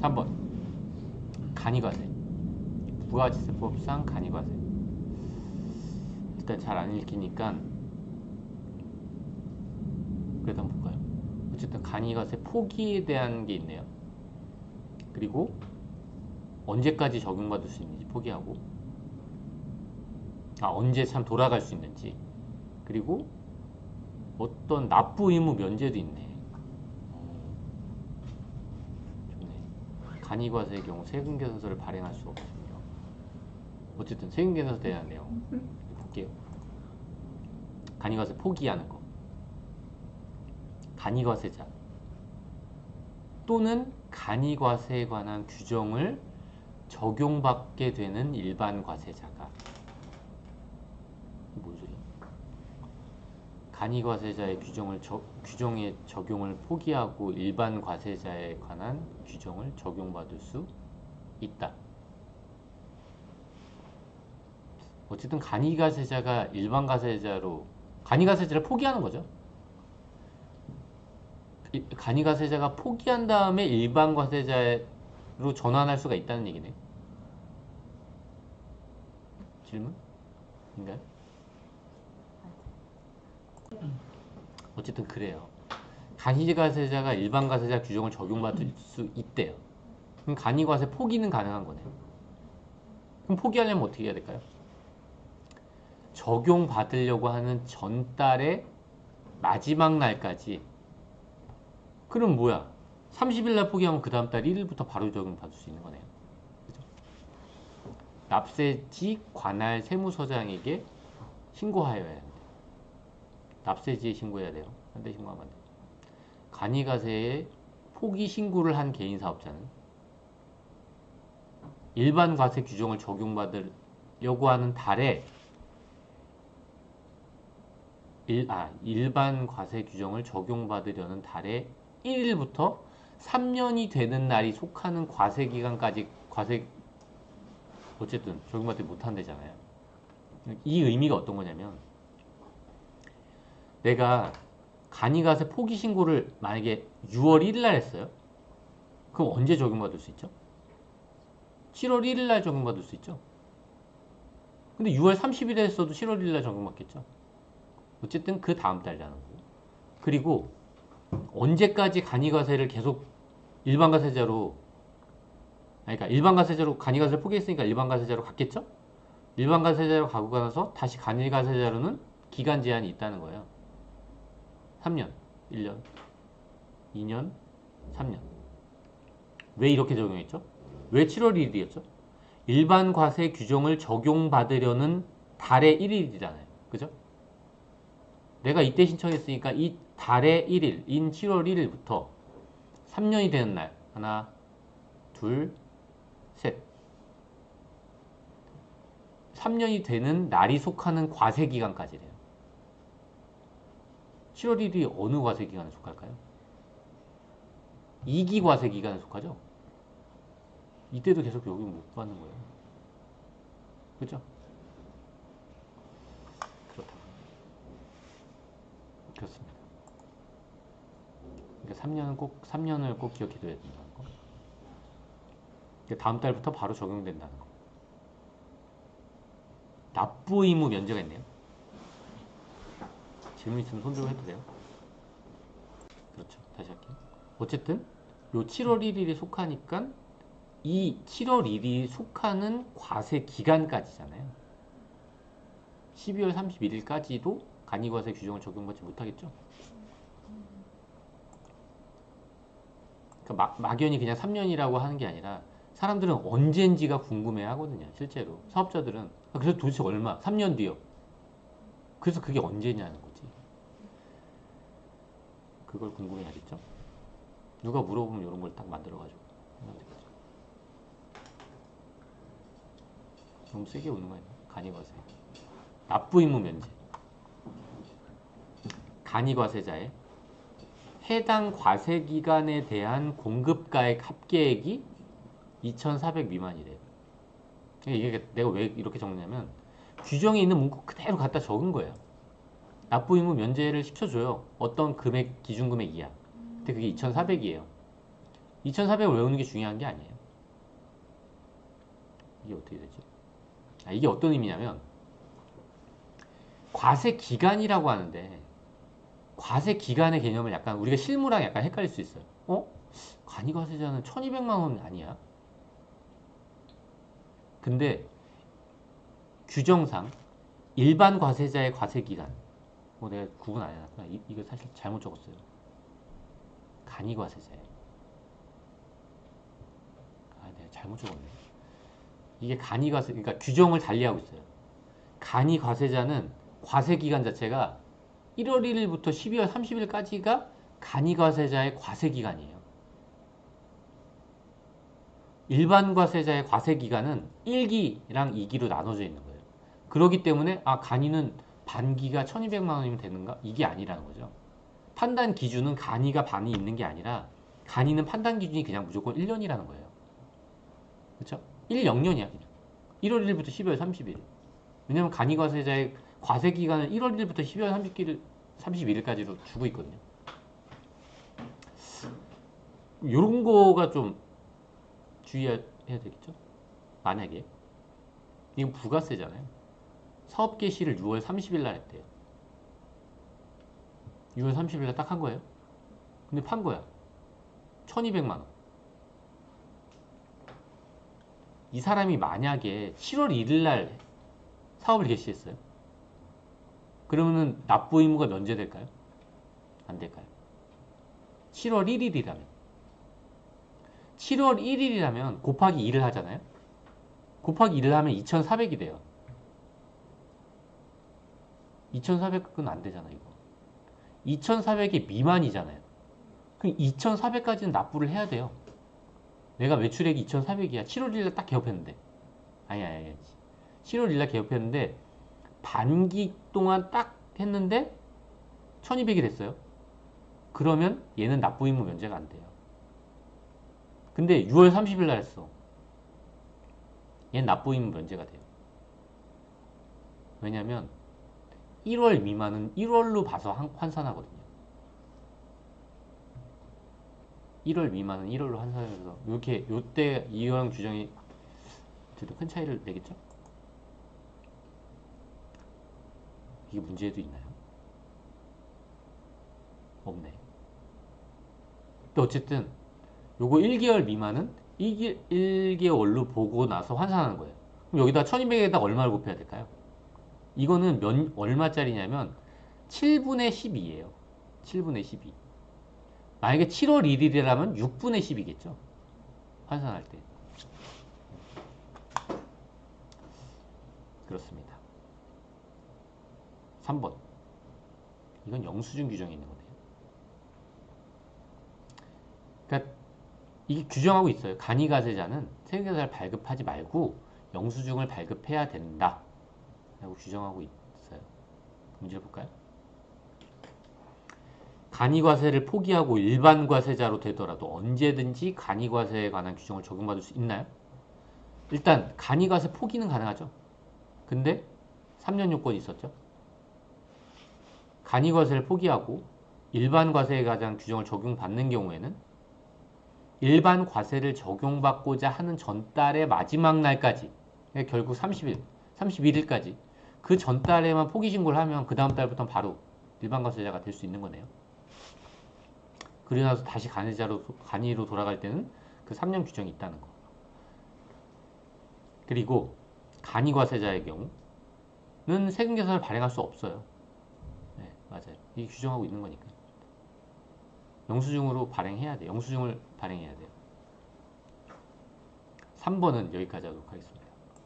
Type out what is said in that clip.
3번 간이과세 부가지세법상 간이과세 일단 잘 안 읽히니까 그래도 한번 볼까요? 어쨌든 간이과세 포기에 대한 게 있네요. 그리고 언제까지 적용받을 수 있는지 포기하고 아 언제 참 돌아갈 수 있는지 그리고 어떤 납부 의무 면제도 있네. 어, 좋네. 간이과세의 경우 세금 계산서를 발행할 수 없으며 어쨌든 세금 계산서 대한 내용 볼게요. 간이과세 포기하는 거. 간이과세자 또는 간이과세에 관한 규정을 적용받게 되는 일반 과세자가 이게 뭔 소리야? 간이 과세자의 규정을 저, 규정의 적용을 포기하고 일반 과세자에 관한 규정을 적용받을 수 있다. 어쨌든 간이 과세자가 일반 과세자로 간이 과세자를 포기하는 거죠. 이- 간이 과세자가 포기한 다음에 일반 과세자로 전환할 수가 있다는 얘기네. 질문? 인가요? 어쨌든 그래요. 간이과세자가 일반 과세자 규정을 적용받을 수 있대요. 그럼 간이과세 포기는 가능한 거네요. 그럼 포기하려면 어떻게 해야 될까요? 적용받으려고 하는 전달의 마지막 날까지 그럼 뭐야? 30일 날 포기하면 그 다음 달 1일부터 바로 적용받을 수 있는 거네요. 그죠? 납세지 관할 세무서장에게 신고하여야 합니다. 납세지에 신고해야 돼요. 한대 신고하면 안 돼요. 간이가세에 포기 신고를 한 개인 사업자는 일반 과세 규정을 적용받으려고 하는 달에 일, 아, 일반 과세 규정을 적용받으려는 달에 1일부터 3년이 되는 날이 속하는 과세 기간까지 과세 어쨌든 적용받지 못한대잖아요. 이 의미가 어떤 거냐면 내가 간이가세 포기 신고를 만약에 6월 1일 날 했어요. 그럼 언제 적용받을 수 있죠? 7월 1일 날 적용받을 수 있죠. 근데 6월 30일에 했어도 7월 1일 날 적용받겠죠. 어쨌든 그 다음 달이라는 거고. 그리고 언제까지 간이과세를 계속 일반과세자로 아니 그러니까 일반과세자로 간이과세를 포기했으니까 일반과세자로 갔겠죠? 일반과세자로 가고 나서 다시 간이과세자로는 기간 제한이 있다는 거예요. 3년, 1년, 2년, 3년. 왜 이렇게 적용했죠? 왜 7월 1일이었죠? 일반 과세 규정을 적용받으려는 달의 1일이잖아요. 그죠? 내가 이때 신청했으니까 이 달의 1일인 7월 1일부터 3년이 되는 날 하나, 둘, 셋 3년이 되는 날이 속하는 과세 기간까지래요. 7월 1일이 어느 과세 기간에 속할까요? 2기 과세 기간에 속하죠? 이때도 계속 여기 못 받는 거예요. 그죠? 그렇다. 그렇습니다. 그러니까 3년은 꼭 3년을 꼭 기억해둬야 된다는 거. 그러니까 다음 달부터 바로 적용된다는 거. 납부 의무 면제가 있네요. 질문 있으면 손 들고 해도 돼요. 그렇죠. 다시 할게요. 어쨌든 요 7월 1일이 속하니까 이 7월 1일이 속하는 과세 기간까지잖아요. 12월 31일까지도 간이과세 규정을 적용받지 못하겠죠. 그러니까 막, 막연히 그냥 3년이라고 하는 게 아니라 사람들은 언젠지가 궁금해 하거든요. 실제로. 사업자들은 아, 그래서 도대체 얼마? 3년 뒤요. 그래서 그게 언제냐는 거지. 그걸 궁금해 하겠죠. 누가 물어보면 이런 걸 딱 만들어가지고. 너무 세게 오는 거 아니야? 간이 과세. 납부 의무 면제. 간이 과세자의 해당 과세 기간에 대한 공급가액 합계액이 2,400 미만이래요. 이게 내가 왜 이렇게 적냐면 규정에 있는 문구 그대로 갖다 적은 거예요. 납부 의무 면제를 시켜줘요. 어떤 금액 기준 금액 이하. 근데 그게 2,400이에요. 2,400을 외우는 게 중요한 게 아니에요. 이게 어떻게 되지? 아, 이게 어떤 의미냐면 과세 기간이라고 하는데 과세 기간의 개념을 약간 우리가 실무랑 약간 헷갈릴 수 있어요. 어? 간이 과세자는 1200만 원 아니야? 근데 규정상 일반 과세자의 과세 기간 뭐 내가 구분 안 해놨구나. 이, 이거 사실 잘못 적었어요. 간이과세자예요. 아, 내가 잘못 적었네. 이게 간이과세, 그러니까 규정을 달리하고 있어요. 간이과세자는 과세 기간 자체가 1월 1일부터 12월 30일까지가 간이과세자의 과세 기간이에요. 일반 과세자의 과세 기간은 1기랑 2기로 나눠져 있는 거예요. 그렇기 때문에 아 간이는 반기가 1200만 원이면 되는가? 이게 아니라는 거죠. 판단 기준은 간이가 반이 있는 게 아니라 간이는 판단 기준이 그냥 무조건 1년이라는 거예요. 그렇죠? 1년이야 그냥. 1월 1일부터 12월 30일. 왜냐면 간이 과세자의 과세 기간은 1월 1일부터 12월 30일, 31일까지로 주고 있거든요. 요런 거가 좀 주의해야 되겠죠? 만약에 이건 부가세잖아요. 사업 개시를 6월 30일 날 했대요. 6월 30일 날 딱 한 거예요. 근데 판 거야. 1200만 원. 이 사람이 만약에 7월 1일 날 사업을 개시했어요. 그러면은 납부 의무가 면제될까요? 안 될까요? 7월 1일이라면 7월 1일이라면 곱하기 2를 하잖아요. 곱하기 2를 하면 2,400이 돼요. 2,400은 안 되잖아, 이거. 2,400이 미만이잖아요. 그럼 2,400까지는 납부를 해야 돼요. 내가 매출액이 2,400이야. 7월 1일에 딱 개업했는데. 아니, 아니, 아니. 7월 1일에 개업했는데, 반기 동안 딱 했는데, 1200이 됐어요. 그러면 얘는 납부 의무 면제가 안 돼요. 근데 6월 30일 날 했어. 얘는 납부 의무 면제가 돼요. 왜냐면 1월 미만은 1월로 봐서 한- 환산하거든요. 1월 미만은 1월로 환산해서 이렇게 요때 이형 규정이 어쨌든 큰 차이를 내겠죠? 이게 문제도 있나요? 없네. 근데 어쨌든 요거 1개월 미만은 1개, 1개월로 보고 나서 환산하는 거예요. 그럼 여기다 1200에다 얼마를 곱해야 될까요? 이거는 몇, 얼마짜리냐면 7분의 12예요. 7분의 12. 만약에 7월 1일이라면 6분의 10이겠죠. 환산할 때. 그렇습니다. 3번. 이건 영수증 규정에 있는 거네요. 그러니까 이게 규정하고 있어요. 간이가세자는 세금계산을 발급하지 말고 영수증을 발급해야 된다. 라고 규정하고 있어요. 문제를 볼까요? 간이과세를 포기하고 일반과세자로 되더라도 언제든지 간이과세에 관한 규정을 적용받을 수 있나요? 일단 간이과세 포기는 가능하죠. 근데 3년 요건이 있었죠. 간이과세를 포기하고 일반과세에 관한 규정을 적용받는 경우에는 일반 과세를 적용받고자 하는 전달의 마지막 날까지 그러니까 결국 30일, 31일까지 그 전달에만 포기 신고를 하면 그 다음 달부터는 바로 일반 과세자가 될 수 있는 거네요. 그러고 나서 다시 간이자로 간이로 돌아갈 때는 그 3년 규정이 있다는 거. 그리고 간이 과세자의 경우는 세금 계산을 발행할 수 없어요. 네, 맞아요. 이게 규정하고 있는 거니까. 영수증으로 발행해야 돼. 영수증을 발행해야 돼요. 3번은 여기까지 하도록 하겠습니다.